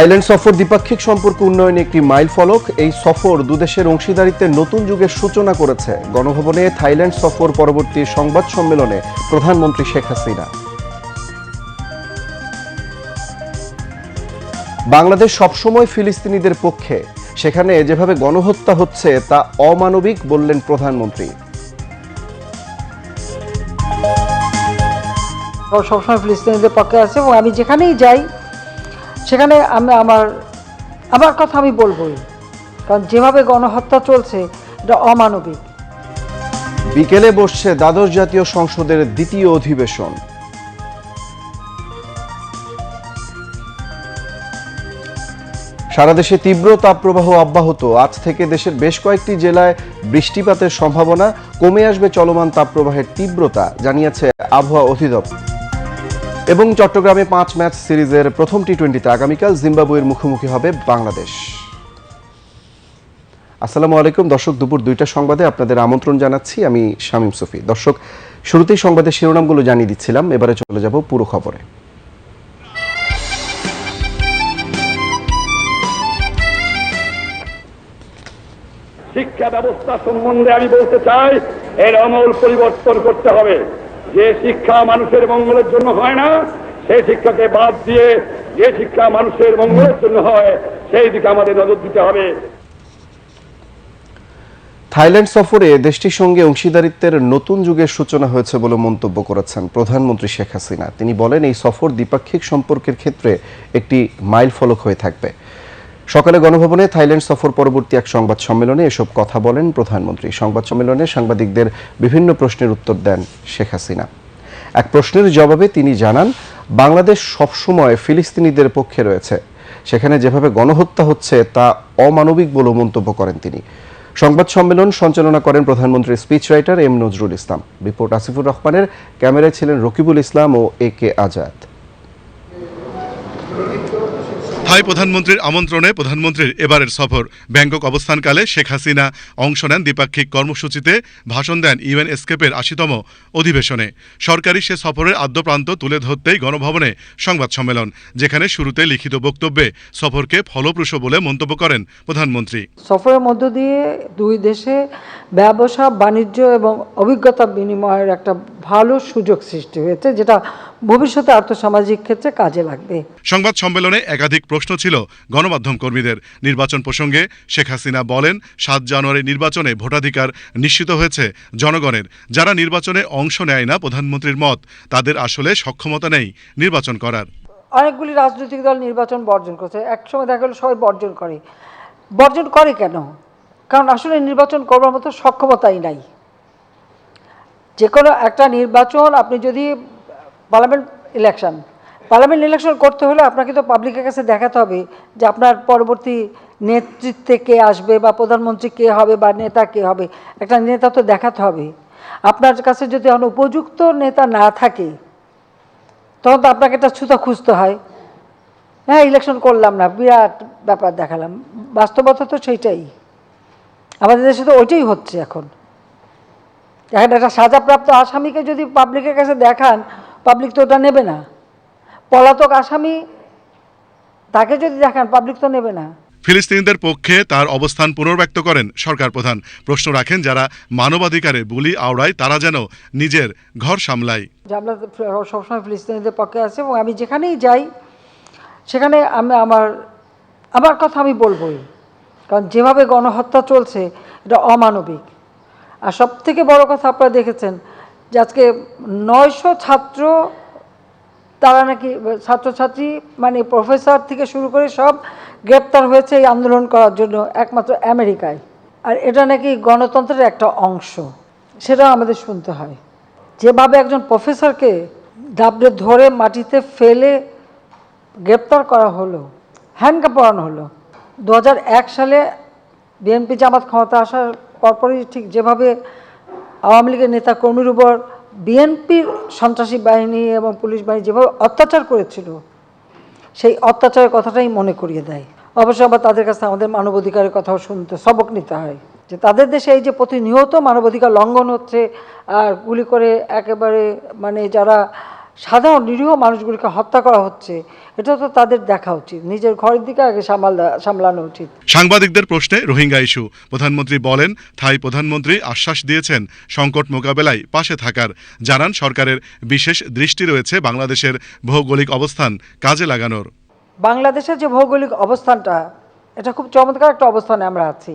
Thailand সফর দ্বিপাক্ষিক সম্পর্ক উন্নয়নে একটি মাইল ফলক, এই সফর দুদেশের অংশীদারিত্বের নতুন যুগের সূচনা করেছে। গণভবনে থাইল্যান্ড সফর পরবর্তী সংবাদ সম্মেলনে প্রধানমন্ত্রী শেখ হাসিনা। বাংলাদেশ সবসময় ফিলিস্তিনিদের পক্ষে। সেখানে যেভাবে গণহত্যা হচ্ছে, তা অমানবিক বললেন প্রধানমন্ত্রী। সবসময় ফিলিস্তিনিদের পক্ষে আছে এবং আমি যেখানেই যাই সেখানে আমি আমার আমার কথা আমি বলবোই। কারণ যেভাবে গণহত্যা চলছে, এটা অমানবিক। বিকেলে বসছে দ্বাদশ জাতীয় সংসদের দ্বিতীয় অধিবেশন। সারা দেশে তীব্র তাপপ্রবাহ অব্যাহত। আজ থেকে দেশের বেশ কয়েকটি জেলায় বৃষ্টিপাতের সম্ভাবনা কমে আসবে চলমান তাপপ্রবাহের তীব্রতা, জানিয়েছে আবহাওয়া অধিদপ্তর। এবং চট্টগ্রামে পাঁচ ম্যাচ সিরিজের প্রথম টি টোয়েন্টিতে আগামীকাল জিম্বাবুয়ের মুখোমুখি হবে বাংলাদেশ। আসসালামু আলাইকুম, দর্শক, দুপুর দুইটা সংবাদে আপনাদের আমন্ত্রণ জানাচ্ছি। আমি শামীম সফি। দর্শক, শুরুতেই সংবাদের শিরোনামগুলো জানিয়ে দিচ্ছিলাম, এবারে চলে যাব পুরো খবরে। শিক্ষা ব্যবস্থা সম্বন্ধে আমি বলতে চাই, এর আমূল পরিবর্তন করতে হবে। যে শিক্ষা মানুষের মঙ্গলের জন্য হয় না, সেই শিক্ষাকে বাদ দিয়ে যে শিক্ষা মানুষের মঙ্গলের জন্য হয়, সেই দিকে আমাদের নজর দিতে হবে। থাইল্যান্ড সফরে দেশটির সঙ্গে অংশীদারিত্বের নতুন যুগের সূচনা হয়েছে বলে মন্তব্য করেছেন প্রধানমন্ত্রী শেখ হাসিনা। তিনি বলেন, এই সফর দ্বিপাক্ষিক সম্পর্কের ক্ষেত্রে একটি মাইল ফলক হয়ে থাকবে। সকালে গণভবনে থাইল্যান্ড সফর পরবর্তী এক সংবাদ সম্মেলনে এসব কথা বলেন প্রধানমন্ত্রী। সংবাদ সম্মেলনে সাংবাদিকদের বিভিন্ন প্রশ্নের উত্তর দেন শেখ হাসিনা। এক প্রশ্নের জবাবে তিনি জানান, বাংলাদেশ সবসময় ফিলিস্তিনিদের পক্ষে রয়েছে। সেখানে যেভাবে গণহত্যা হচ্ছে, তা অমানবিক বলে মন্তব্য করেন তিনি। সংবাদ সম্মেলন সঞ্চালনা করেন প্রধানমন্ত্রীর speech writer M Nazrul Islam. Report Asifur রহমানের। ক্যামেরায় ছিলেন রকিবুল ইসলাম ও এ কে আজাদ। থাই প্রধানমন্ত্রীর আমন্ত্রণে প্রধানমন্ত্রীর এবারের সফর। ব্যাংকক অবস্থানকালে শেখ হাসিনা অংশ নেন দ্বিপাক্ষিক কর্মসূচিতে ভাষণ দেন ইউএন এসকেপের আশিতম অধিবেশনে। সরকারি সে সফরের আদ্যপ্রান্ত তুলে ধরতেই গণভবনে সংবাদ সম্মেলন যেখানে শুরুতে লিখিত বক্তব্যে সফরকে ফলপ্রসূ বলে মন্তব্য করেন প্রধানমন্ত্রী। সফরের মধ্য দিয়ে দুই দেশে ব্যবসা বাণিজ্য এবং অভিজ্ঞতা বিনিময়ের একটা ভালো সুযোগ সৃষ্টি হয়েছে যেটা ভবিষ্যতে আর্থসামাজিক ক্ষেত্রে কাজে লাগবে। সংবাদ সম্মেলনে একাধিক প্রশ্ন ছিল গণমাধ্যম কর্মীদের। নির্বাচন প্রসঙ্গে শেখ হাসিনা বলেন, সাত জানুয়ারি নির্বাচনে ভোটাধিকার নিশ্চিত হয়েছে জনগণের। যারা নির্বাচনে অংশ নেয় না প্রধানমন্ত্রীর মত, তাদের আসলে সক্ষমতা নেই নির্বাচন করার। অনেকগুলি রাজনৈতিক দল নির্বাচন বর্জন করছে। একসময় দেখা গেলো সবাই বর্জন করে। বর্জন করে কেন? কারণ আসলে নির্বাচন করবার মতো সক্ষমতাই নাই। যে কোনো একটা নির্বাচন আপনি যদি পার্লামেন্ট ইলেকশন পার্লামেন্ট ইলেকশন করতে হলে আপনাকে তো পাবলিকের কাছে দেখাতে হবে যে আপনার পরবর্তী নেতৃত্বে কে আসবে বা প্রধানমন্ত্রী কে হবে বা নেতা কে হবে। একটা নেতা তো দেখাতে হবে। আপনার কাছে যদি এখন উপযুক্ত নেতা না থাকে, তখন তো আপনাকে একটা ছুতা খুঁজতে হয়। হ্যাঁ ইলেকশন করলাম না, বিরাট ব্যাপার দেখালাম। বাস্তবতা তো সেইটাই। আমাদের দেশে তো ওইটাই হচ্ছে এখন। এখন একটা সাজাপ্রাপ্ত আসামিকে যদি পাবলিকের কাছে দেখান পাবলিক তো ওটা নেবে না। পলাতক আসামি তাকে যদি দেখান পাবলিক তো নেবে না। ফিলিস্তিনিদের পক্ষে তার অবস্থান পুনর্ব্যক্ত করেন সরকার প্রধান। প্রশ্ন রাখেন যারা মানবাধিকারে বুলি আওড়ায় তারা যেন নিজের ঘর সামলায়। যে আমরা সবসময় ফিলিস্তিনিদের পক্ষে আছি এবং আমি যেখানেই যাই সেখানে আমি আমার আমার কথা আমি বলবোই। কারণ যেভাবে গণহত্যা চলছে এটা অমানবিক। আর সব থেকে বড় কথা আপনারা দেখেছেন যে আজকে নয়শো ছাত্র তারা নাকি ছাত্রছাত্রী মানে প্রফেসর থেকে শুরু করে সব গ্রেপ্তার হয়েছে এই আন্দোলন করার জন্য, একমাত্র আমেরিকায়। আর এটা নাকি গণতন্ত্রের একটা অংশ, সেটাও আমাদের শুনতে হয়। যেভাবে একজন প্রফেসরকে ডাবড়ে ধরে মাটিতে ফেলে গ্রেপ্তার করা হলো হ্যান্ডকাপ পরানো হলো, দু হাজার এক সালে বিএনপি জামাত ক্ষমতা আসার পরপরই ঠিক যেভাবে আওয়ামী লীগের নেতা কর্মীর উপর বিএনপির সন্ত্রাসী বাহিনী এবং পুলিশ বাহিনী যেভাবে অত্যাচার করেছিল, সেই অত্যাচারের কথাটাই মনে করিয়ে দেয়। অবশ্য আবার তাদের কাছে আমাদের মানবাধিকারের কথাও শুনতে সবক নিতে হয়। যে তাদের দেশে এই যে প্রতিনিয়ত মানবাধিকার লঙ্ঘন হচ্ছে, আর গুলি করে একেবারে মানে যারা সাধারণ নিরীহ মানুষগুলিকে হত্যা করা হচ্ছে এটা তো তাদের দেখা উচিত। নিজের ঘরের দিকে আগে সামাল সামলানো উচিত। সাংবাদিকদের প্রশ্নে রোহিঙ্গা ইস্যু। প্রধানমন্ত্রী বলেন থাই প্রধানমন্ত্রী আশ্বাস দিয়েছেন সংকট মোকাবেলায় পাশে থাকার। জানান সরকারের বিশেষ দৃষ্টি রয়েছে বাংলাদেশের ভৌগোলিক অবস্থান কাজে লাগানোর। বাংলাদেশের যে ভৌগোলিক অবস্থানটা এটা খুব চমৎকার একটা অবস্থানে আমরা আছি।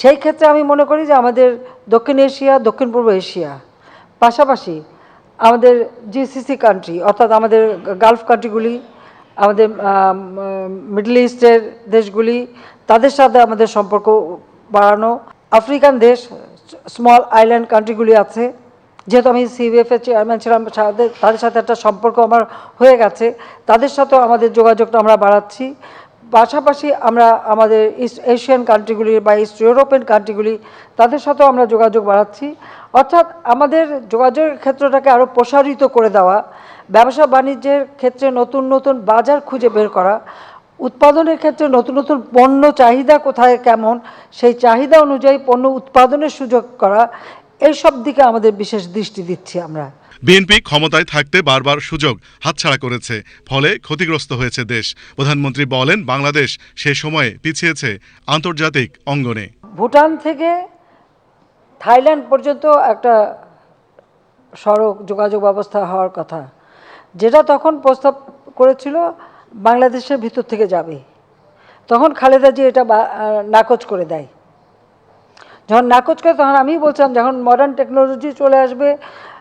সেই ক্ষেত্রে আমি মনে করি যে আমাদের দক্ষিণ এশিয়া দক্ষিণ পূর্ব এশিয়া পাশাপাশি আমাদের জিসিসি কান্ট্রি অর্থাৎ আমাদের গালফ কান্ট্রিগুলি আমাদের মিডল ইস্টের দেশগুলি, তাদের সাথে আমাদের সম্পর্ক বাড়ানো। আফ্রিকান দেশ স্মল আইল্যান্ড কান্ট্রিগুলি আছে। যেহেতু আমি সিবিএফ এর চেয়ারম্যান ছিলাম তাদের সাথে একটা সম্পর্ক আমার হয়ে গেছে। তাদের সাথেও আমাদের যোগাযোগটা আমরা বাড়াচ্ছি। পাশাপাশি আমরা আমাদের ইস্ট এশিয়ান কান্ট্রিগুলি বা ইস্ট ইউরোপিয়ান কান্ট্রিগুলি তাদের সাথেও আমরা যোগাযোগ বাড়াচ্ছি। অর্থাৎ আমাদের যোগাযোগের ক্ষেত্রটাকে আরও প্রসারিত করে দেওয়া, ব্যবসা বাণিজ্যের ক্ষেত্রে নতুন নতুন বাজার খুঁজে বের করা, উৎপাদনের ক্ষেত্রে নতুন নতুন পণ্য চাহিদা কোথায় কেমন, সেই চাহিদা অনুযায়ী পণ্য উৎপাদনের সুযোগ করা এইসব দিকে আমাদের বিশেষ দৃষ্টি দিচ্ছি আমরা। বিএনপি ক্ষমতায় থাকতে বারবার সুযোগ হাতছাড়া করেছে, ফলে ক্ষতিগ্রস্ত হয়েছে দেশ। প্রধানমন্ত্রী বলেন, বাংলাদেশ সে সময়ে পিছিয়েছে আন্তর্জাতিক অঙ্গনে। ভুটান থেকে থাইল্যান্ড পর্যন্ত একটা সড়ক যোগাযোগ ব্যবস্থা হওয়ার কথা। যেটা তখন প্রস্তাব করেছিল, বাংলাদেশের ভিতর থেকে যাবে। তখন খালেদা জি এটা নাকচ করে দেয়। যখন নাকচ করে, তখন আমি বলছিলাম, যখন মডার্ন টেকনোলজি চলে আসবে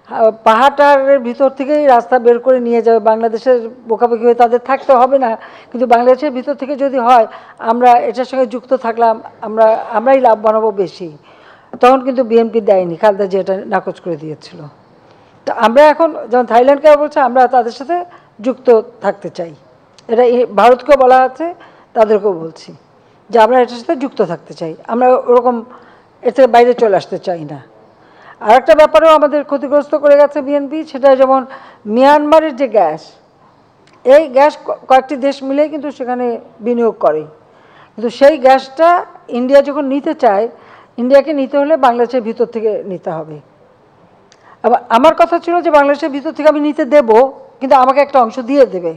আহ, পাহাড়টার ভিতর থেকেই রাস্তা বের করে নিয়ে যাবে। বাংলাদেশের বোকাবোকি হয়ে তাদের থাকতে হবে না। কিন্তু বাংলাদেশের ভিতর থেকে যদি হয় আমরা এটার সঙ্গে যুক্ত থাকলাম আমরা আমরাই লাভ বানাবো বেশি। তখন কিন্তু বিএনপি দেয়নি খালেদা এটা নাকচ করে দিয়েছিল। তো আমরা এখন যেমন থাইল্যান্ডকে বলছে আমরা তাদের সাথে যুক্ত থাকতে চাই। এটা ভারতকেও বলা আছে তাদেরকেও বলছি যে আমরা এটার সাথে যুক্ত থাকতে চাই। আমরা ওরকম এর থেকে বাইরে চলে আসতে চাই না। আর একটা ব্যাপারেও আমাদের ক্ষতিগ্রস্ত করে গেছে বিএনপি সেটা যেমন মিয়ানমারের যে গ্যাস, এই গ্যাস কয়েকটি দেশ মিলে কিন্তু সেখানে বিনিয়োগ করে। কিন্তু সেই গ্যাসটা ইন্ডিয়া যখন নিতে চায় ইন্ডিয়াকে নিতে হলে বাংলাদেশের ভিতর থেকে নিতে হবে। আবার আমার কথা ছিল যে বাংলাদেশের ভিতর থেকে আমি নিতে দেব, কিন্তু আমাকে একটা অংশ দিয়ে দেবে।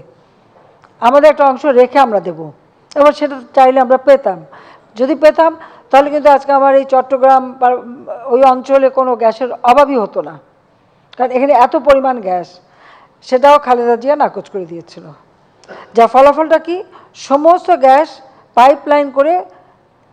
আমাদের একটা অংশ রেখে আমরা দেব। এবার সেটা চাইলে আমরা পেতাম। যদি পেতাম তাহলে কিন্তু আজকে আমার এই চট্টগ্রাম বা, ওই অঞ্চলে কোনো গ্যাসের অভাবই হতো না। কারণ এখানে এত পরিমাণ গ্যাস, সেটাও খালেদা জিয়া নাকচ করে দিয়েছিল। যা ফলাফলটা কি? সমস্ত গ্যাস পাইপলাইন করে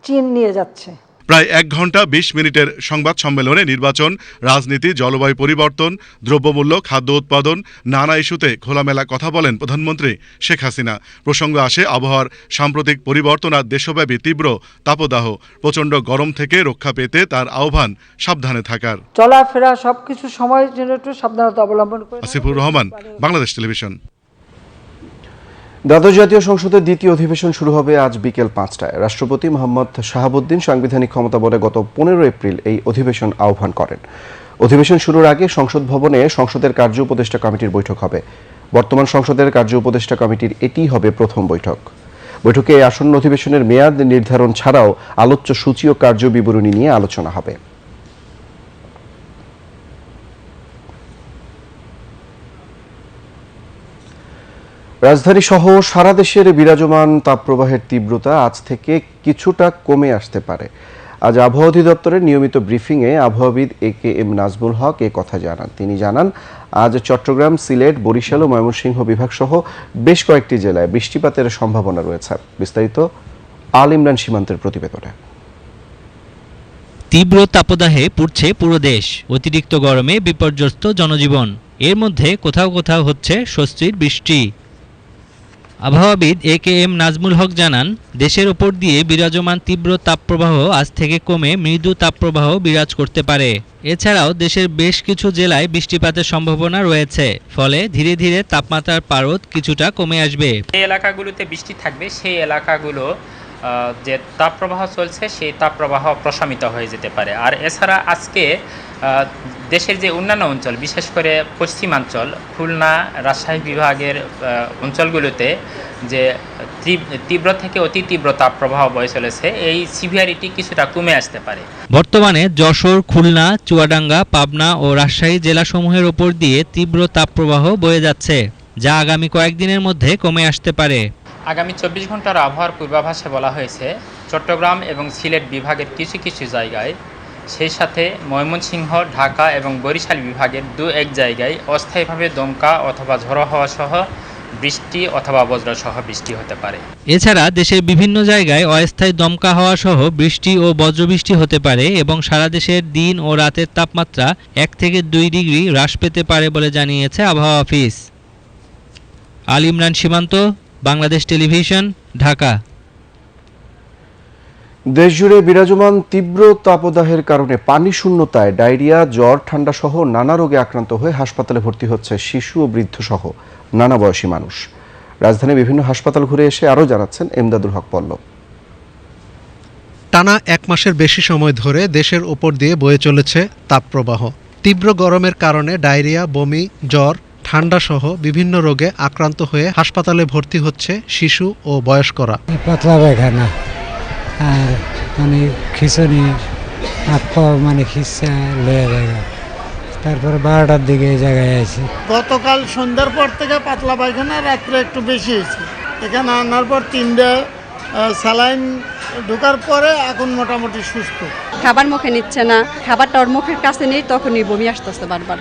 চীন নিয়ে যাচ্ছে। প্রায় এক ঘণ্টা বিশ মিনিটের সংবাদ সম্মেলনে নির্বাচন রাজনীতি জলবায়ু পরিবর্তন দ্রব্যমূল্য খাদ্য উৎপাদন নানা ইস্যুতে খোলামেলা কথা বলেন প্রধানমন্ত্রী শেখ হাসিনা। প্রসঙ্গ আসে আবহাওয়ার সাম্প্রতিক পরিবর্তন আর দেশব্যাপী তীব্র তাপদাহ। প্রচণ্ড গরম থেকে রক্ষা পেতে তার আহ্বান সাবধানে থাকার। চলাফেরা সব কিছু সময়ের জন্য একটু সাবধানতা অবলম্বন করে আসিফুর রহমান বাংলাদেশ টেলিভিশন। দ্বাদশ জাতীয় সংসদের দ্বিতীয় অধিবেশন শুরু হবে আজ বিকেল পাঁচটায়। রাষ্ট্রপতি মোহাম্মদ শাহাবুদ্দিন সাংবিধানিক ক্ষমতা বলে গত পনেরো এপ্রিল এই অধিবেশন আহ্বান করেন। অধিবেশন শুরুর আগে সংসদ ভবনে সংসদের কার্য উপদেষ্টা কমিটির বৈঠক হবে। বর্তমান সংসদের কার্য উপদেষ্টা কমিটির এটিই হবে প্রথম বৈঠক। বৈঠকে আসন্ন অধিবেশনের মেয়াদ নির্ধারণ ছাড়াও আলোচ্য সূচি ও কার্য বিবরণী নিয়ে আলোচনা হবে। রাজধানী সহ সারা দেশের বিরাজমান তাপপ্রবাহের তীব্রতা আজ থেকে কিছুটা কমে আসতে পারে। আজ আবহাওয়া অধিদপ্তরের নিয়মিত ব্রিফিংয়ে আবহাওয়াবিদ এ কে এম নাজমুল হক এ কথা জানান। তিনি জানান, আজ চট্টগ্রাম, সিলেট, বরিশাল ও ময়মনসিংহ বিভাগ সহ বেশ কয়েকটি জেলায় বৃষ্টিপাতের সম্ভাবনা রয়েছে। বিস্তারিত আল ইমরান সীমান্তের প্রতিবেদনে। তীব্র তাপদাহে পুড়ছে পুরো দেশ। অতিরিক্ত গরমে বিপর্যস্ত জনজীবন। এর মধ্যে কোথাও কোথাও হচ্ছে স্বস্তির বৃষ্টি। আবহাওয়াবিদ এ কে এম নাজমুল হক জানান, দেশের ওপর দিয়ে বিরাজমান তীব্র তাপপ্রবাহ আজ থেকে কমে মৃদু তাপপ্রবাহ বিরাজ করতে পারে। এছাড়াও দেশের বেশ কিছু জেলায় বৃষ্টিপাতের সম্ভাবনা রয়েছে, ফলে ধীরে ধীরে তাপমাত্রার পারদ কিছুটা কমে আসবে। যে এলাকাগুলোতে বৃষ্টি থাকবে, সেই এলাকাগুলো যে তাপপ্রবাহ চলছে, সেই তাপপ্রবাহ প্রশমিত হয়ে যেতে পারে। আর এছাড়া আজকে দেশের যে অন্যান্য অঞ্চল, বিশেষ করে পশ্চিমাঞ্চল, খুলনা, রাজশাহী বিভাগের অঞ্চলগুলোতে যে তীব- তীব্র থেকে অতি তীব্র তাপপ্রবাহ বয়ে চলেছে, এই সিভিয়ারিটি কিছুটা কমে আসতে পারে। বর্তমানে যশোর, খুলনা, চুয়াডাঙ্গা, পাবনা ও রাজশাহী জেলাসমূহের ওপর দিয়ে তীব্র তাপপ্রবাহ বয়ে যাচ্ছে, যা আগামী কয়েকদিনের মধ্যে কমে আসতে পারে। আগামী চব্বিশ ঘণ্টার আবহাওয়ার পূর্বাভাসে বলা হয়েছে, চট্টগ্রাম এবং সিলেট বিভাগের কিছু কিছু জায়গায়, সেই সাথে ময়মনসিংহ, ঢাকা এবং বরিশাল বিভাগের দু এক জায়গায় অস্থায়ীভাবে দমকা অথবা ঝড়ো হওয়া সহ বৃষ্টি অথবা বজ্রসহ বৃষ্টি হতে পারে। এছাড়া দেশের বিভিন্ন জায়গায় অস্থায়ী দমকা হওয়া সহ বৃষ্টি ও বজ্রবৃষ্টি হতে পারে এবং সারা দেশের দিন ও রাতের তাপমাত্রা এক থেকে দুই ডিগ্রি হ্রাস পেতে পারে বলে জানিয়েছে আবহাওয়া অফিস। আল ইমরান সীমান্ত বাংলাদেশ টেলিভিশন ঢাকা। দেশজুড়ে বিরাজমান তীব্র তাপদাহের কারণে পানি শূন্যতায় ডায়রিয়া জ্বর ঠান্ডা সহ নানা রোগে আক্রান্ত হয়ে হাসপাতালে ভর্তি হচ্ছে শিশু ও বৃদ্ধ সহ নানা বয়সী মানুষ। রাজধানীর বিভিন্ন হাসপাতাল ঘুরে এসে আরও জানাচ্ছেন এমদাদুল হক পল্লব। টানা এক মাসের বেশি সময় ধরে দেশের ওপর দিয়ে বয়ে চলেছে তাপপ্রবাহ। তীব্র গরমের কারণে ডায়রিয়া বমি জ্বর ঠান্ডা সহ বিভিন্ন রোগে আক্রান্ত হয়ে হাসপাতালে ভর্তি হচ্ছে শিশু ও বয়স্করা। পাতলা পায়খানা আর মানে খিচুনি হাত পা মানে খিচা লয়ে জায়গা তারপরে বারোটার দিকে এই জায়গায় আছি গতকাল সন্ধ্যার পর থেকে পাতলা পায়খানা রাত্রে একটু বেশি হয়েছে। এখানে আনার পর তিনটে স্যালাইন ঢোকার পরে এখন মোটামুটি সুস্থ। খাবার মুখে নিচ্ছে না খাবারটা ওর মুখের কাছে নেই তখনই বমি আসতেছে বারবার।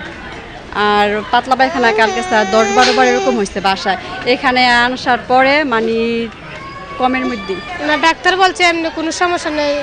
আর পাতলা পায়খানা কালকে স্যার দশ বারো বার এরকম হয়েছে বাসায়। এখানে আসার পরে মানে কমের মধ্যে। না ডাক্তার বলছে এমনি কোনো সমস্যা নেই।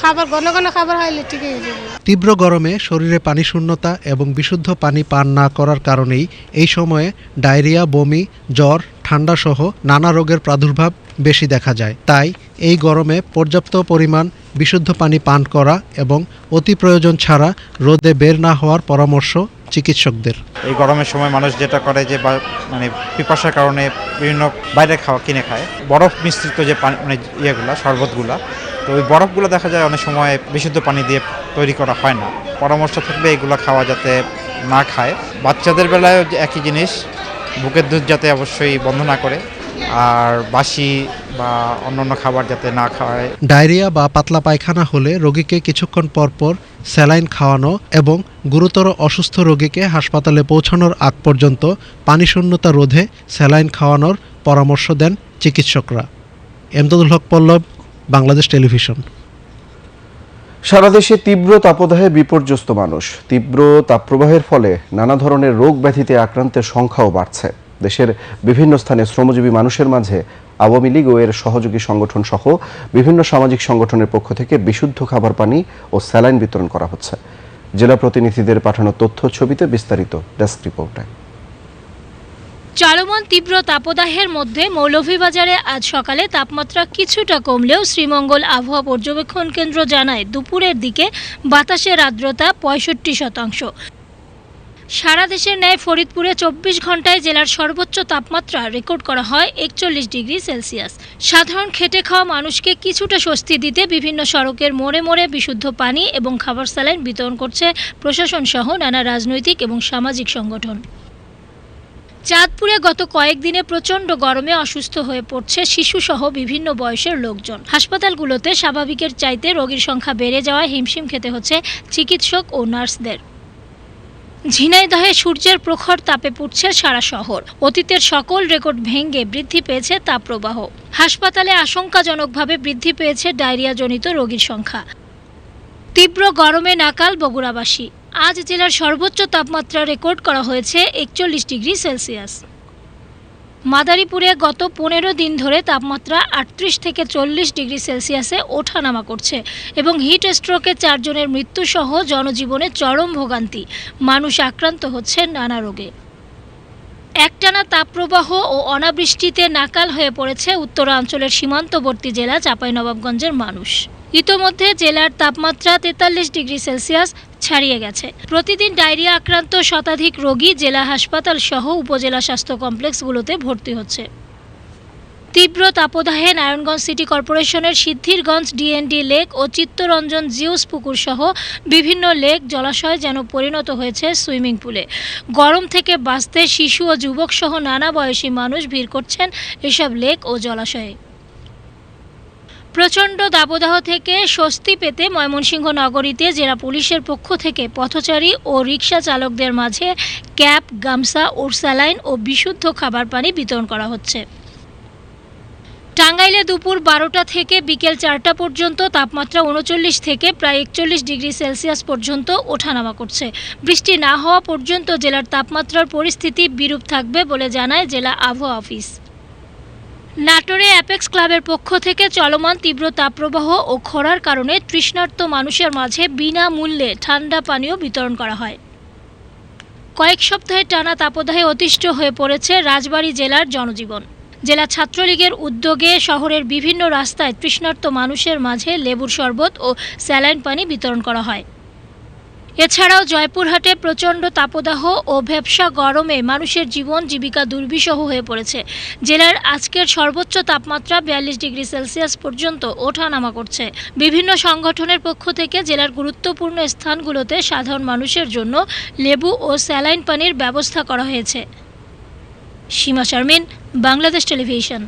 খাবার ঘন ঘন খাবার খাইলে ঠিক হয়ে যাবে। তীব্র গরমে শরীরে পানি শূন্যতা এবং বিশুদ্ধ পানি পান না করার কারণেই এই সময়ে ডায়রিয়া বমি জ্বর ঠান্ডা সহ নানা রোগের প্রাদুর্ভাব বেশি দেখা যায়। তাই এই গরমে পর্যাপ্ত পরিমাণ বিশুদ্ধ পানি পান করা এবং অতি প্রয়োজন ছাড়া রোদে বের না হওয়ার পরামর্শ চিকিৎসকদের। এই গরমের সময় মানুষ যেটা করে যে বা- মানে পিপাসার কারণে বিভিন্ন বাইরে খাওয়া কিনে খায়। বরফ মিশ্রিত যে পানি মানে ইয়েগুলা শরবতগুলা তো ওই বরফগুলো দেখা যায় অনেক সময় বিশুদ্ধ পানি দিয়ে তৈরি করা হয় না। পরামর্শ থাকবে এগুলো খাওয়া যাতে না খায়। বাচ্চাদের বেলায় একই জিনিস বুকের দুধ যাতে অবশ্যই বন্ধ না করে আর বাসি বা অন্যান্য খাবার যাতে না খাওয়ায় ডায়রিয়া বা পাতলা পায়খানা হলে রোগীকে কিছুক্ষণ পর পর স্যালাইন খাওয়ানো এবং গুরুতর অসুস্থ রোগীকে হাসপাতালে পৌঁছানোর আগ পর্যন্ত পানিশূন্যতা রোধে স্যালাইন খাওয়ানোর পরামর্শ দেন চিকিৎসকরা। এমদাদুল হক পল্লব, বাংলাদেশ টেলিভিশন। সারা দেশে তীব্র তাপদাহে বিপর্যস্ত মানুষ। তীব্র তাপপ্রবাহের ফলে নানা ধরনের রোগ ব্যাধিতে আক্রান্তের সংখ্যাও বাড়ছে। দেশের বিভিন্ন স্থানে শ্রমজীবী মানুষের মাঝে আওয়ামী লীগ ও এর সহযোগী সংগঠন সহ বিভিন্ন সামাজিক সংগঠনের পক্ষ থেকে বিশুদ্ধ খাবার পানি ও স্যালাইন বিতরণ করা হচ্ছে। জেলা প্রতিনিধিদের পাঠানো তথ্য ছবিতে বিস্তারিত ডেস্ক রিপোর্টে। চলমান তীব্র তাপদাহের মধ্যে মৌলভীবাজারে আজ সকালে তাপমাত্রা কিছুটা কমলেও শ্রীমঙ্গল আবহাওয়া পর্যবেক্ষণ কেন্দ্র জানায়, দুপুরের দিকে বাতাসের আর্দ্রতা পঁয়ষট্টি শতাংশ। সারা দেশের ন্যায় ফরিদপুরে চব্বিশ ঘন্টায় জেলার সর্বোচ্চ তাপমাত্রা রেকর্ড করা হয় একচল্লিশ ডিগ্রি সেলসিয়াস। সাধারণ খেটে খাওয়া মানুষকে কিছুটা স্বস্তি দিতে বিভিন্ন সড়কের মোড়ে মোড়ে বিশুদ্ধ পানি এবং খাবার স্যালাইন বিতরণ করছে প্রশাসন সহ নানা রাজনৈতিক এবং সামাজিক সংগঠন। চাঁদপুরে গত কয়েকদিনে প্রচণ্ড গরমে অসুস্থ হয়ে পড়ছে শিশুসহ বিভিন্ন বয়সের লোকজন। হাসপাতালগুলোতে স্বাভাবিকের চাইতে রোগীর সংখ্যা বেড়ে যাওয়ায় হিমশিম খেতে হচ্ছে চিকিৎসক ও নার্সদের। ঝিনাইদহে সূর্যের প্রখর তাপে পুড়ছে সারা শহর। অতীতের সকল রেকর্ড ভেঙ্গে বৃদ্ধি পেয়েছে তাপপ্রবাহ। হাসপাতালে আশঙ্কাজনকভাবে বৃদ্ধি পেয়েছে ডায়রিয়াজনিত রোগীর সংখ্যা। তীব্র গরমে নাকাল বগুড়াবাসী। আজ জেলার সর্বোচ্চ তাপমাত্রা রেকর্ড করা হয়েছে একচল্লিশ ডিগ্রি সেলসিয়াস। মাদারীপুরে গত পনেরো দিন ধরে তাপমাত্রা আটত্রিশ থেকে চল্লিশ ডিগ্রি সেলসিয়াসে ওঠানামা করছে এবং হিট স্ট্রোকে চারজনের মৃত্যুসহ জনজীবনে চরম ভোগান্তি। মানুষ আক্রান্ত হচ্ছে নানা রোগে। একটানা তাপপ্রবাহ ও অনাবৃষ্টিতে নাকাল হয়ে পড়েছে উত্তরাঞ্চলের সীমান্তবর্তী জেলা চাঁপাইনবাবগঞ্জের মানুষ। ইতোমধ্যে জেলার তাপমাত্রা তেতাল্লিশ ডিগ্রি সেলসিয়াস ছাড়িয়ে গেছে। প্রতিদিন ডায়রিয়া আক্রান্ত শতাধিক রোগী জেলা হাসপাতাল সহ উপজেলা স্বাস্থ্য কমপ্লেক্সগুলোতে ভর্তি হচ্ছে। তীব্র তাপদাহে নারায়ণগঞ্জ সিটি কর্পোরেশনের সিদ্ধিরগঞ্জ ডিএনডি লেক ও চিত্তরঞ্জন জিউস পুকুর সহ বিভিন্ন লেক জলাশয় যেন পরিণত হয়েছে সুইমিং পুলে। গরম থেকে বাঁচতে শিশু ও যুবক সহ নানা বয়সী মানুষ ভিড় করছেন এসব লেক ও জলাশয়ে। প্রচণ্ড দাবদাহ থেকে স্বস্তি পেতে ময়মনসিংহ নগরীতে জেলা পুলিশের পক্ষ থেকে পথচারী ও রিক্সা চালকদের মাঝে ক্যাপ, গামছা ও স্যালাইন ও বিশুদ্ধ খাবার পানি বিতরণ করা হচ্ছে। টাঙ্গাইলে দুপুর বারোটা থেকে বিকেল চারটা পর্যন্ত তাপমাত্রা উনচল্লিশ থেকে প্রায় একচল্লিশ ডিগ্রি সেলসিয়াস পর্যন্ত ওঠানামা করছে। বৃষ্টি না হওয়া পর্যন্ত জেলার তাপমাত্রার পরিস্থিতি বিরূপ থাকবে বলে জানায় জেলা আবহাওয়া অফিস। নাটোরে অ্যাপেক্স ক্লাবের পক্ষ থেকে চলমান তীব্র তাপপ্রবাহ ও খরার কারণে তৃষ্ণার্ত মানুষের মাঝে বিনামূল্যে ঠান্ডা পানীয় বিতরণ করা হয়। কয়েক সপ্তাহের টানা তাপদাহে অতিষ্ঠ হয়ে পড়েছে রাজবাড়ী জেলার জনজীবন। জেলা ছাত্রলীগের উদ্যোগে শহরের বিভিন্ন রাস্তায় তৃষ্ণার্ত মানুষের মাঝে লেবুর শরবত ও স্যালাইন পানি বিতরণ করা হয়। এছাড়াও জয়পুরহাটে প্রচণ্ড তাপদাহ ও ভ্যাবসা গরমে মানুষের জীবন জীবিকা দুর্বিষহ হয়ে পড়েছে। জেলার আজকের সর্বোচ্চ তাপমাত্রা বিয়াল্লিশ ডিগ্রি সেলসিয়াস পর্যন্ত ওঠানামা করছে। বিভিন্ন সংগঠনের পক্ষ থেকে জেলার গুরুত্বপূর্ণ স্থানগুলোতে সাধারণ মানুষের জন্য লেবু ও স্যালাইন পানির ব্যবস্থা করা হয়েছে। সীমা শারমিন, বাংলাদেশ টেলিভিশন।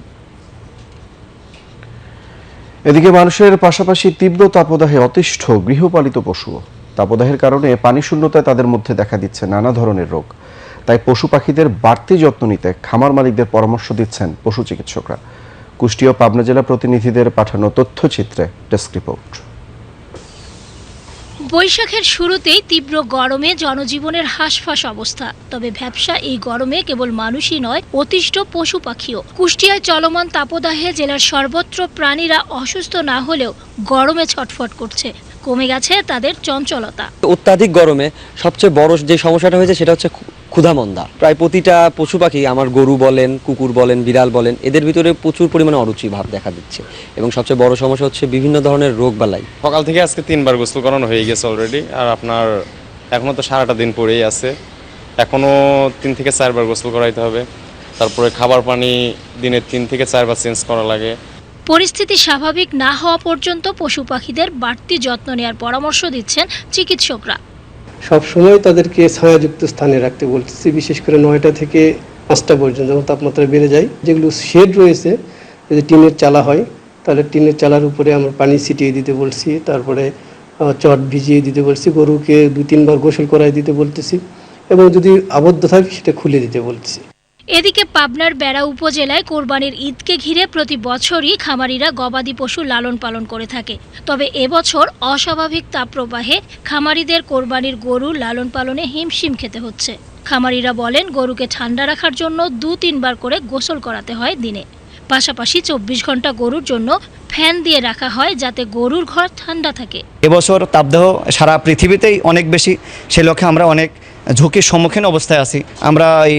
এদিকে মানুষের পাশাপাশি তীব্র তাপদাহে অতিষ্ঠ গৃহপালিত পশু তাপদাহের কারণে পানি শূন্যতায় তাদের মধ্যে দেখা দিচ্ছে নানা ধরনের রোগ। তাই পশু পাখিদের বাড়তি যত্ন নিতে খামার মালিকদের পরামর্শ দিচ্ছেন পশু চিকিৎসকরা। কুষ্টিয়া ও পাবনা জেলা প্রতিনিধিদের পাঠানো তথ্যচিত্রে ডেস্ক রিপোর্ট। বৈশাখের শুরুতেই তীব্র গরমে জনজীবনের হাঁসফাঁস অবস্থা। তবে ব্যবসা এই গরমে কেবল মানুষই নয়, অতিষ্ঠ পশু পাখিও। কুষ্টিয়ায় চলমান তাপদাহে জেলার সর্বত্র প্রাণীরা অসুস্থ না হলেও গরমে ছটফট করছে। কমে গেছে তাদের চঞ্চলতা। অত্যাধিক গরমে সবচেয়ে বড় যে সমস্যাটা হয়েছে সেটা হচ্ছে ক্ষুধামন্দা। প্রায় প্রতিটা পশু পাখি আমার গরু বলেন কুকুর বলেন বিড়াল বলেন এদের ভিতরে প্রচুর পরিমাণে অরুচি ভাব দেখা দিচ্ছে। এবং সবচেয়ে বড় সমস্যা হচ্ছে বিভিন্ন ধরনের রোগ বালাই। সকাল থেকে আজকে তিনবার গোসল করানো হয়ে গেছে অলরেডি আর আপনার এখনও তো সারাটা দিন পড়েই আছে। এখনও তিন থেকে চারবার গোসল করাইতে হবে। তারপরে খাবার পানি দিনে তিন থেকে চারবার চেঞ্জ করা লাগে। পরিস্থিতি স্বাভাবিক না হওয়া পর্যন্ত পশু পাখিদের বাড়তি যত্ন নেওয়ার পরামর্শ দিচ্ছেন চিকিৎসকরা। সব সময় তাদেরকে ছায়াযুক্ত স্থানে রাখতে বলতেছি, বিশেষ করে নয়টা থেকে পাঁচটা পর্যন্ত যখন তাপমাত্রা বেড়ে যায়, যেগুলো শেড রয়েছে, যদি টিনের চালা হয়, তাহলে টিনের চালার উপরে আমরা পানি ছিটিয়ে দিতে বলছি, তারপরে চট ভিজিয়ে দিতে বলছি, গরুকে দুই তিনবার গোসল করাই দিতে বলতেছি, এবং যদি আবদ্ধ থাকে, সেটা খুলে দিতে বলছি। এদিকে পাবনার বেড়া উপজেলায় কোরবানির ঈদকে ঘিরে প্রতি বছরই খামারিরা গবাদি পশু লালন পালন করে থাকে। তবে এবছর অস্বাভাবিক তাপপ্রবাহে খামারিদের কোরবানির গরু লালন পালনে হিমশিম খেতে হচ্ছে। খামারিরা বলেন, গরুকে ঠান্ডা রাখার জন্য দু তিনবার করে গোসল করাতে হয় দিনে। পাশাপাশি চব্বিশ ঘণ্টা গরুর জন্য ফ্যান দিয়ে রাখা হয় যাতে গরুর ঘর ঠান্ডা থাকে। এবছর তাপদাহ সারা পৃথিবীতেই অনেক বেশি সে লক্ষ্যে আমরা অনেক ঝুঁকির সম্মুখীন অবস্থায় আছি। আমরা এই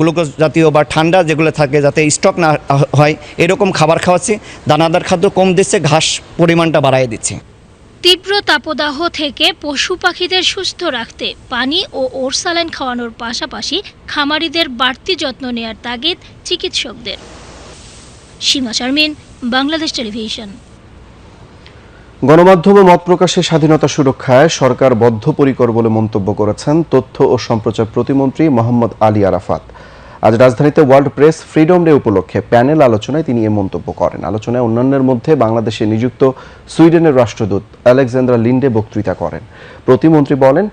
গ্লুকোজ জাতীয় বা ঠান্ডা যেগুলো থাকে যাতে স্টক না হয় এরকম খাবার খাওয়াচ্ছি। দানাদার খাদ্য কম দিচ্ছে ঘাস পরিমাণটা বাড়াই দিচ্ছে। তীব্র তাপদাহ থেকে পশু পাখিদের সুস্থ রাখতে পানি ও ওরসালাইন খাওয়ানোর পাশাপাশি খামারিদের বাড়তি যত্ন নেয়ার তাগিদ চিকিৎসকদের। সীমা শারমিন, বাংলাদেশ টেলিভিশন। গণমাধ্যম মত প্রকাশের স্বাধীনতা সুরক্ষায় সরকার বদ্ধপরিকর বলে মন্তব্য করেছেন তথ্য ও সম্প্রচার প্রতিমন্ত্রী মোহাম্মদ আলী আরাফাত। আজ রাজধানীতে ওয়ার্ল্ড প্রেস ফ্রিডম ডে উপলক্ষে প্যানেল আলোচনায় তিনি এ মন্তব্য করেন। আলোচনায় অন্যান্যের মধ্যে বাংলাদেশে নিযুক্ত সুইডেনের রাষ্ট্রদূত আলেকজান্দ্রা লিন্ডে বক্তৃতা করেন। প্রতিমন্ত্রী বলেন,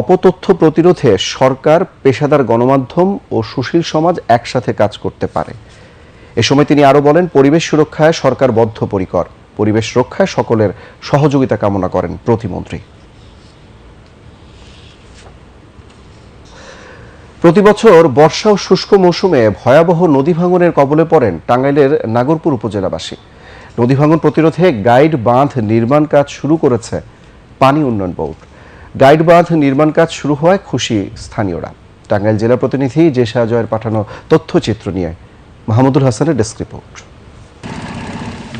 অপতথ্য প্রতিরোধে সরকার, পেশাদার গণমাধ্যম ও সুশীল সমাজ একসাথে কাজ করতে পারে। এ সময় তিনি আরও বলেন, পরিবেশ সুরক্ষায় সরকার বদ্ধপরিকর। পরিবেশ রক্ষায় সকলের সহযোগিতা কামনা করেন প্রতিমন্ত্রী। প্রতি বছর বর্ষা ও শুষ্ক মৌসুমে ভয়াবহ নদী ভাঙনের কবলে পড়েন টাঙ্গাইলের নাগরপুর উপজেলাবাসী। নদী ভাঙন প্রতিরোধে গাইড বাঁধ নির্মাণ কাজ শুরু করেছে পানি উন্নয়ন বোর্ড। গাইড বাঁধ নির্মাণ কাজ শুরু হওয়ায় খুশি স্থানীয়রা। টাঙ্গাইল জেলা প্রতিনিধি জেসা জয়ের পাঠানো তথ্যচিত্র নিয়ে মাহমুদুল হাসানের ডেস্ক রিপোর্ট।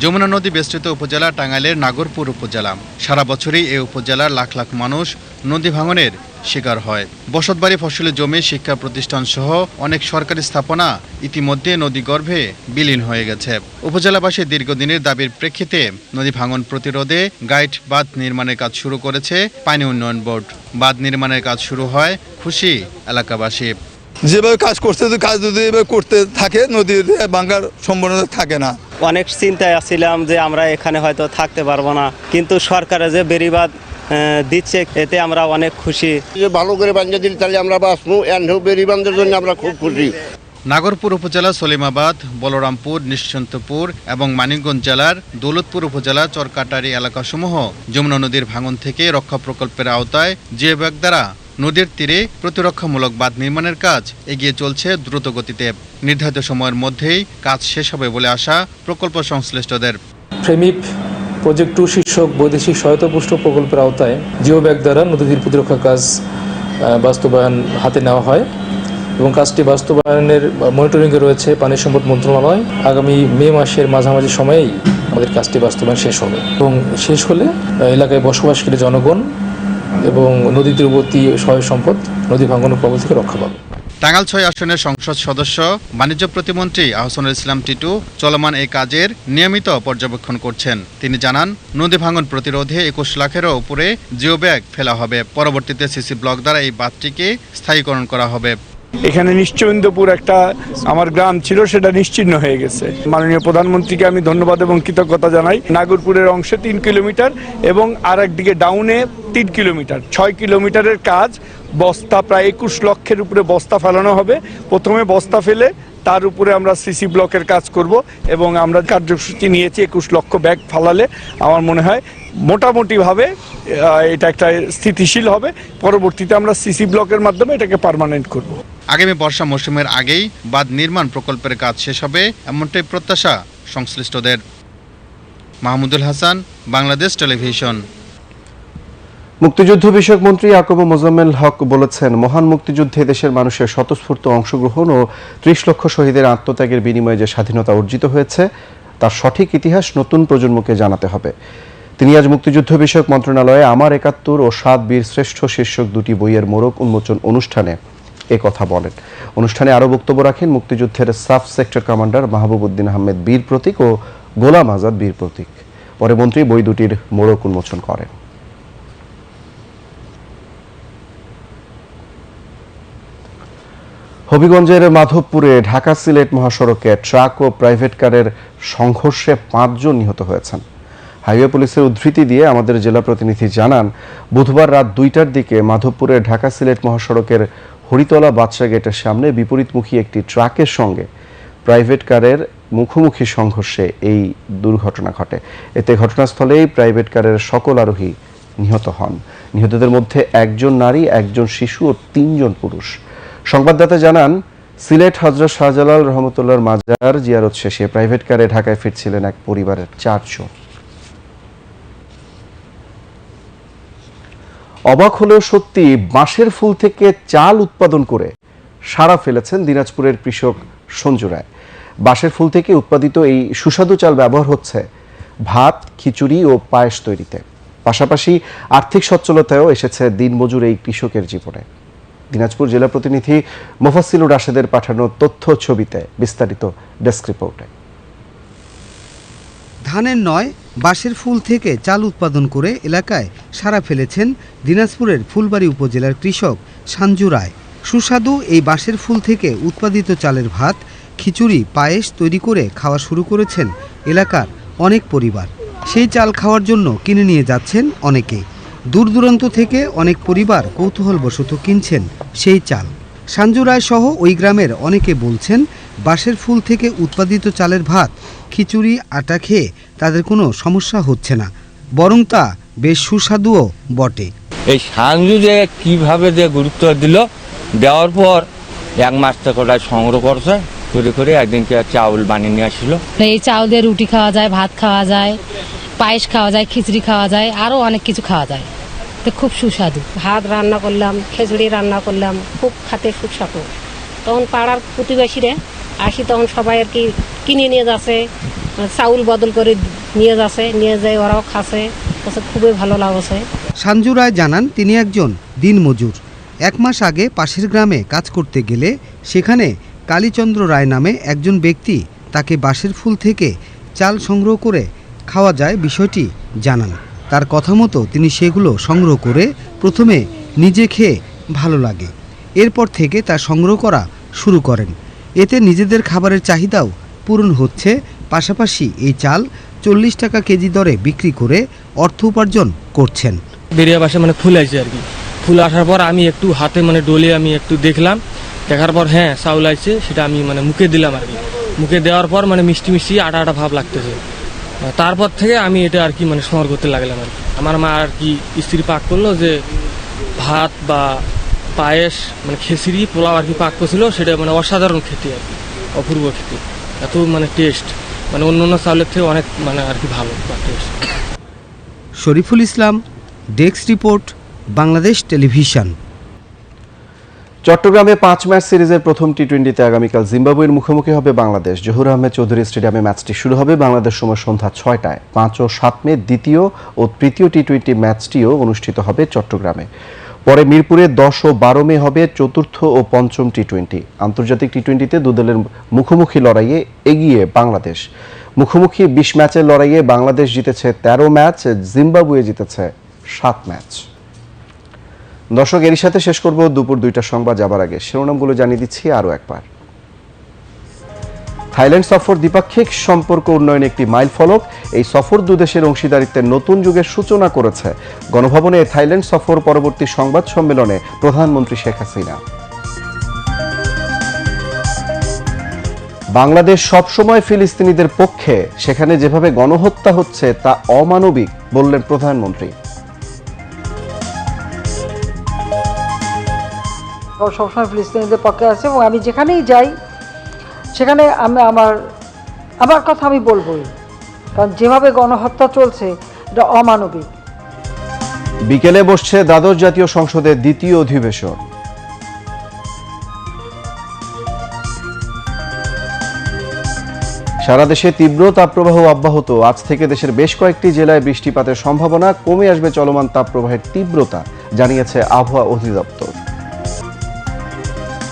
যমুনা নদী বেষ্টিত উপজেলা টাঙ্গাইলের নাগরপুর উপজেলা। সারা বছরই এই উপজেলার লাখ লাখ মানুষ নদী ভাঙনের শিকার হয়। বসতবাড়ি ফসলের জমি শিক্ষা প্রতিষ্ঠান সহ অনেক সরকারি স্থাপনা ইতিমধ্যে নদী গর্ভে বিলীন হয়ে গেছে। উপজেলাবাসীর দীর্ঘদিনের দাবির প্রেক্ষিতে নদী ভাঙন প্রতিরোধে গাইড বাঁধ নির্মাণের কাজ শুরু করেছে পানি উন্নয়ন বোর্ড। বাঁধ নির্মাণের কাজ শুরু হয় খুশি এলাকাবাসী। যেভাবে কাজ করতে তো কাজ যদি এভাবে করতে থাকে নদীর ভাঙার সম্ভাবনা থাকে না। অনেক চিন্তায় আছিলাম যে আমরা এখানে হয়তো থাকতে পারব না। কিন্তু সরকারে যে বেরিবাদ দিচ্ছে এতে আমরা অনেক খুশি। যে ভালো করে বাঞ্জা দিলে তাহলে আমরা বাঁচবো বেরিবান্ধের জন্য আমরা খুব খুশি। নাগরপুর উপজেলা সলিমাবাদ বলরামপুর নিশ্চন্তপুর এবং মানিকগঞ্জ জেলার দৌলতপুর উপজেলা চরকাটারি এলাকাসমূহ যমুনা নদীর ভাঙন থেকে রক্ষা প্রকল্পের আওতায় যে ব্যাগ দ্বারা নদীর তীরে প্রতিরক্ষামূলক বাঁধ নির্মাণের কাজ এগিয়ে চলছে দ্রুত গতিতে। নির্ধারিত সময়ের মধ্যেই কাজ শেষ হবে বলে আশা প্রকল্প সংশ্লিষ্টদের। প্রেমিক প্রজেক্ট টু শীর্ষক বৈদেশিক সহায়তা পুষ্ট প্রকল্পের আওতায় জিও ব্যাগ দ্বারা নদীর প্রতিরক্ষা কাজ বাস্তবায়ন হাতে নেওয়া হয় এবং কাজটি বাস্তবায়নের মনিটরিংয়ে রয়েছে পানি সম্পদ মন্ত্রণালয়। আগামী মে মাসের মাঝামাঝি সময়েই আমাদের কাজটি বাস্তবায়ন শেষ হবে এবং শেষ হলে এলাকায় বসবাসকারী জনগণ এবং নদী তীরবর্তী সহায় সম্পদ, নদী ভাঙ্গনের প্রবল থেকে রক্ষা পাবে। টাঙ্গাল ছয় আসনের সংসদ সদস্য, বাণিজ্য প্রতিমন্ত্রী আহসানুল ইসলাম টিটু চলমান এই কাজের নিয়মিত পর্যবেক্ষণ করছেন। তিনি জানান, নদী ভাঙন প্রতিরোধে একুশ লাখেরও উপরে জিও ব্যাগ ফেলা হবে। পরবর্তীতে সিসি ব্লক দ্বারা এই বাঁধটিকে স্থায়ীকরণ করা হবে। এখানে নিশ্চিন্দপুর একটা আমার গ্রাম ছিল, সেটা নিশ্চিহ্ন হয়ে গেছে। মাননীয় প্রধানমন্ত্রীকে আমি ধন্যবাদ এবং কৃতজ্ঞতা জানাই। নাগরপুরের অংশে তিন কিলোমিটার এবং আর একদিকে ডাউনে তিন কিলোমিটার। ছয় কিলোমিটারের কাজ, বস্তা প্রায় একুশ লক্ষের উপরে বস্তা ফেলানো হবে। প্রথমে বস্তা ফেলে তার উপরে আমরা সিসি ব্লকের কাজ করব এবং আমরা কার্যসূচি নিয়েছি একুশ লক্ষ ব্যাগ ফালালে। আমার মনে হয় মোটামুটিভাবে এটা একটা স্থিতিশীল হবে। পরবর্তীতে আমরা সিসি ব্লকের মাধ্যমে এটাকে পার্মানেন্ট করব। আগামী বর্ষা মৌসুমের আগেই বাঁধ নির্মাণ প্রকল্পের কাজ শেষ হবে, এমনটাই প্রত্যাশা সংশ্লিষ্টদের। মাহমুদুল হাসান, বাংলাদেশ টেলিভিশন। মুক্তিযুদ্ধ বিষয়ক মন্ত্রী ইয়াকুব মোজাম্মেল হক বলেছেন, মহান মুক্তিযুদ্ধে দেশের মানুষের স্বতঃস্ফূর্ত অংশগ্রহণ ও ত্রিশ লক্ষ শহীদের আত্মত্যাগের বিনিময়ে যে স্বাধীনতা অর্জিত হয়েছে, তার সঠিক ইতিহাস নতুন প্রজন্মকে জানাতে হবে। তিনি আজ মুক্তিযুদ্ধ বিষয়ক মন্ত্রণালয়ে আমার একাত্তর ও সাত বীর শ্রেষ্ঠ শীর্ষক দুটি বইয়ের মোড়ক উন্মোচন অনুষ্ঠানে এ কথা বলেন। অনুষ্ঠানে আরও বক্তব্য রাখেন মুক্তিযুদ্ধের sub sector commander Mahbub Uddin Ahmed Bir Protik ও গোলাম আজাদ বীর প্রতীক। পরে মন্ত্রী বই দুটির মোড়ক উন্মোচন করেন। হবিগঞ্জের মাধবপুরে ঢাকা সিলেট মহাসড়কে ট্রাক ও প্রাইভেট কারের সংঘর্ষে পাঁচজন নিহত হয়েছেন। হাইওয়ে পুলিশের উদ্ধৃতি দিয়ে আমাদের জেলা প্রতিনিধি জানান, বুধবার রাত দুইটার দিকে মাধবপুরের ঢাকা সিলেট মহাসড়কের হরিতলা বাদশা গেটের সামনে বিপরীতমুখী একটি ট্রাকের সঙ্গে প্রাইভেট কারের মুখোমুখি সংঘর্ষে এই দুর্ঘটনা ঘটে। এতে ঘটনাস্থলেই প্রাইভেট কারের সকল আরোহী নিহত হন। নিহতদের মধ্যে একজন নারী, একজন শিশু ও তিনজন পুরুষ। সংবাদদাতা জানান, সিলেট হজরত শাহজালাল রহমতুল্লাহর মাজার জিয়ারত শেষে প্রাইভেট কারে ঢাকায় ফিরছিলেন এক পরিবারের চারজন। অবাক হলেও সত্যি, বাঁশের ফুল থেকে চাল উৎপাদন করে সারা ফেলেছেন দিনাজপুরের কৃষক সঞ্জু রায়। বাঁশের ফুল থেকে উৎপাদিত এই সুস্বাদু চাল ব্যবহার হচ্ছে ভাত, খিচুড়ি ও পায়েস তৈরিতে। পাশাপাশি আর্থিক সচ্ছলতায়ও এসেছে দিনমজুর এই কৃষকের জীবনে। দিনাজপুর জেলা প্রতিনিধি মোফাসিলুর রাশেদের পাঠানো তথ্য ছবিতে বিস্তারিত ডেস্ক রিপোর্টে। ধানের নয়, বাঁশের ফুল থেকে চাল উৎপাদন করে এলাকায় সারা ফেলেছেন দিনাজপুরের ফুলবাড়ি উপজেলার কৃষক সাঞ্জু রায়। সুস্বাদু এই বাঁশের ফুল থেকে উৎপাদিত চালের ভাত, খিচুড়ি, পায়েস তৈরি করে খাওয়া শুরু করেছেন এলাকার অনেক পরিবার। সেই চাল খাওয়ার জন্য কিনে নিয়ে যাচ্ছেন অনেকে। দূর দূরান্ত থেকে অনেক পরিবার কৌতূহলবশত কিনছেন সেই চাল। সাঞ্জু রায় সহ ওই গ্রামের অনেকে বলছেন বাঁশের ফুল থেকে উৎপাদিত চালের ভাত খিচুড়ি আটা খেয়ে তাদের কোনো সমস্যা হচ্ছে না বরং তা বেশ সুস্বাদুও বটে। এই সাঞ্জু যে কীভাবে যে গুরুত্ব দিল দেওয়ার পর এক মাস থেকে ওটা সংগ্রহ করছে করে করে একদিনকে চাউল বানিয়ে নিয়ে আসছিল এই চাউল দিয়ে রুটি খাওয়া যায় ভাত খাওয়া যায়। পায়েস খাওয়া যায় খিচড়ি খাওয়া যায় আরও অনেক কিছু খাওয়া যায়। তো খুব সুস্বাদু। ভাত রান্না করলাম খিচুড়ি রান্না করলাম খুব খাতে সুস্বাদু। তখন পাড়ার প্রতিবেশীরা আসি তখন সবাই আর কি কিনে নিয়ে যাচ্ছে চাউল বদল করে নিয়ে যাচ্ছে নিয়ে যায় ওরাও খাচ্ছে। খুবই ভালো লাগছে। সাঞ্জু রায় জানান তিনি একজন দিনমজুর। এক মাস আগে পাশের গ্রামে কাজ করতে গেলে সেখানে কালীচন্দ্র রায় নামে একজন ব্যক্তি তাকে বাঁশের ফুল থেকে চাল সংগ্রহ করে খাওয়া যায় বিষয়টি জানান। তার কথা মতো তিনি সেগুলো সংগ্রহ করে প্রথমে নিজে খেয়ে ভালো লাগে। এরপর থেকে তা সংগ্রহ করা শুরু করেন। এতে নিজেদের খাবারের চাহিদাও পূরণ হচ্ছে। পাশাপাশি এই চাল চল্লিশ টাকা কেজি দরে বিক্রি করে অর্থ উপার্জন করছেন। বেরিয়ে বাসে মানে ফুল আসছে আর কি। ফুল আসার পর আমি একটু হাতে মানে ডলে আমি একটু দেখলাম। দেখার পর হ্যাঁ চাউল আসছে সেটা আমি মানে মুখে দিলাম আর কি। মুখে দেওয়ার পর মানে মিষ্টি মিষ্টি আটা আটা ভাব লাগতেছে। তারপর থেকে আমি এটা আর কি মানে সংগ্রহ করতে লাগলাম আর কি। আমার মা আর কি স্ত্রী পাক করল যে ভাত বা পায়েস মানে খিচড়ি পোলাও আর কি পাক করছিল, সেটা মানে অসাধারণ খেতে আর কি, অপূর্ব খেতে। এত মানে টেস্ট মানে অন্য অন্য চাউলের থেকে অনেক মানে আর কি ভালো বা taste Shariful Islam, desk report, Bangladesh television. চট্টগ্রামে পাঁচ ম্যাচ সিরিজের প্রথম টি টোয়েন্টিতে আগামীকাল জিম্বাবুয়ের মুখোমুখি হবে বাংলাদেশ। জহুর আহমেদ চৌধুরী স্টেডিয়ামে ম্যাচটি শুরু হবে বাংলাদেশ সময় সন্ধ্যা ছয়টায়। পাঁচ ও সাত মে দ্বিতীয় ও তৃতীয় টি টোয়েন্টি ম্যাচটিও অনুষ্ঠিত হবে চট্টগ্রামে। পরে মিরপুরে দশ ও বারো মে হবে চতুর্থ ও পঞ্চম টি টোয়েন্টি আন্তর্জাতিক টি টোয়েন্টিতে দুদলের মুখোমুখি লড়াইয়ে এগিয়ে বাংলাদেশ। মুখোমুখি বিশ ম্যাচের লড়াইয়ে বাংলাদেশ জিতেছে তেরো ম্যাচ, জিম্বাবুয়ে জিতেছে সাত ম্যাচ। দর্শক, এরই সাথে শেষ করব দুপুর দুইটা সংবাদ যাবার আগে। শিরোনামগুলো জানিয়ে দিচ্ছি আরও একবার। থাইল্যান্ড সফর দ্বিপাক্ষিক সম্পর্ক উন্নয়নে একটি মাইল ফলক। এই সফর দুদেশের অংশীদারিত্বের নতুন যুগের সূচনা করেছে। গণভবনে থাইল্যান্ড সফর পরবর্তী সংবাদ সম্মেলনে প্রধানমন্ত্রী শেখ হাসিনা। বাংলাদেশ সবসময় ফিলিস্তিনিদের পক্ষে, সেখানে যেভাবে গণহত্যা হচ্ছে তা অমানবিক, বললেন প্রধানমন্ত্রী। সবসময় ফিলিস্তিনিদের পক্ষে আছে এবং আমি যেখানেই যাই, সেখানে আমি আমার আমার কথা আমি বলবোই। কারণ যেভাবে গণহত্যা চলছে, এটা অমানবিক। বিকেলে বসছে দ্বাদশ জাতীয় সংসদের দ্বিতীয় অধিবেশন। সারা দেশে তীব্র তাপপ্রবাহ অব্যাহত। আজ থেকে দেশের বেশ কয়েকটি জেলায় বৃষ্টিপাতের সম্ভাবনা কমে আসবে, চলমান তাপপ্রবাহের তীব্রতা, জানিয়েছে আবহাওয়া অধিদপ্তর।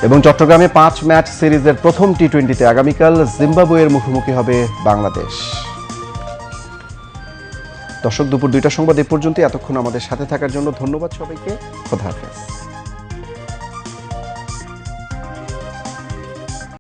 এবং চট্টগ্রামে পাঁচ ম্যাচ সিরিজের প্রথম টি টোয়েন্টিতে আগামীকাল জিম্বাবুয়ের মুখোমুখি হবে বাংলাদেশ। দর্শক, দুপুর দুইটা সংবাদ এ পর্যন্ত এতক্ষণ আমাদের সাথে থাকার জন্য ধন্যবাদ সবাইকে। খোদা হাফেজ।